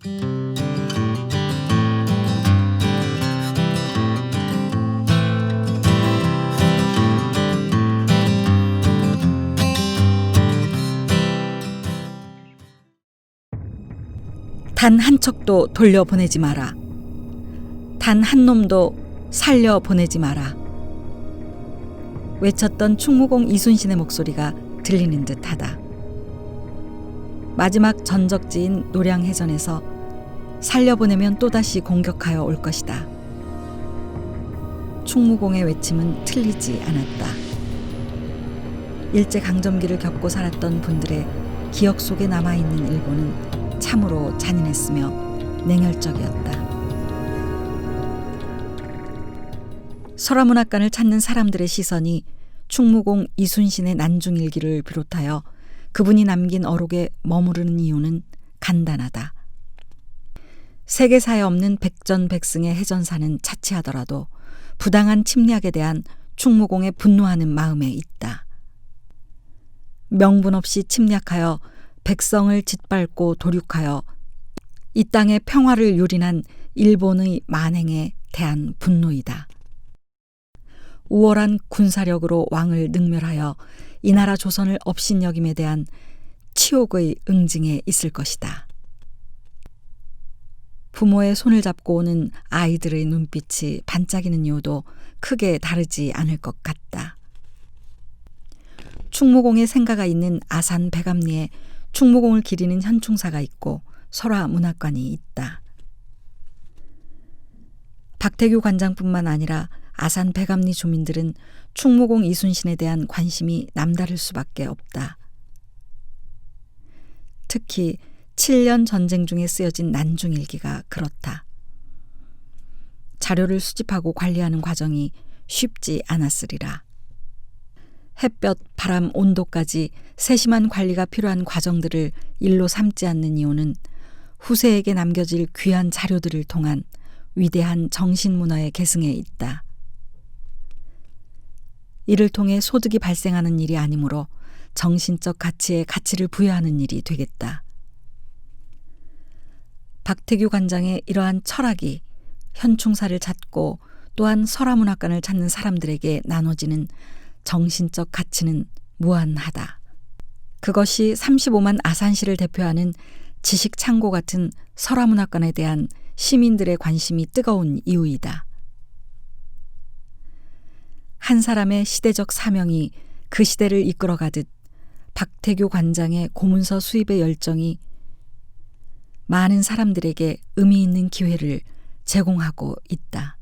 단 한 척도 돌려보내지 마라. 단 한 놈도 살려 보내지 마라. 외쳤던 충무공 이순신의 목소리가 들리는 듯하다. 마지막 전적지인 노량해전에서 살려보내면 또다시 공격하여 올 것이다. 충무공의 외침은 틀리지 않았다. 일제 강점기를 겪고 살았던 분들의 기억 속에 남아 있는 일본은 참으로 잔인했으며 냉혈적이었다. 설화문학관을 찾는 사람들의 시선이 충무공 이순신의 난중일기를 비롯하여 그분이 남긴 어록에 머무르는 이유는 간단하다. 세계사에 없는 백전백승의 해전사는 차치하더라도 부당한 침략에 대한 충무공의 분노하는 마음에 있다. 명분 없이 침략하여 백성을 짓밟고 도륙하여 이 땅의 평화를 유린한 일본의 만행에 대한 분노이다. 우월한 군사력으로 왕을 능멸하여 이 나라 조선을 업신여김에 대한 치욕의 응징에 있을 것이다. 부모의 손을 잡고 오는 아이들의 눈빛이 반짝이는 이유도 크게 다르지 않을 것 같다. 충무공의 생가가 있는 아산 백암리에 충무공을 기리는 현충사가 있고 설화 문학관이 있다. 박태규 관장뿐만 아니라 아산 백암리 주민들은 충무공 이순신에 대한 관심이 남다를 수밖에 없다. 특히 7년 전쟁 중에 쓰여진 난중일기가 그렇다. 자료를 수집하고 관리하는 과정이 쉽지 않았으리라. 햇볕, 바람, 온도까지 세심한 관리가 필요한 과정들을 일로 삼지 않는 이유는 후세에게 남겨질 귀한 자료들을 통한 위대한 정신문화의 계승에 있다. 이를 통해 소득이 발생하는 일이 아니므로 정신적 가치에 가치를 부여하는 일이 되겠다. 박태규 관장의 이러한 철학이 현충사를 찾고 또한 설화문학관을 찾는 사람들에게 나눠지는 정신적 가치는 무한하다. 그것이 35만 아산시를 대표하는 지식 창고 같은 설화문학관에 대한 시민들의 관심이 뜨거운 이유이다. 한 사람의 시대적 사명이 그 시대를 이끌어가듯 박태규 관장의 고문서 수입의 열정이 많은 사람들에게 의미 있는 기회를 제공하고 있다.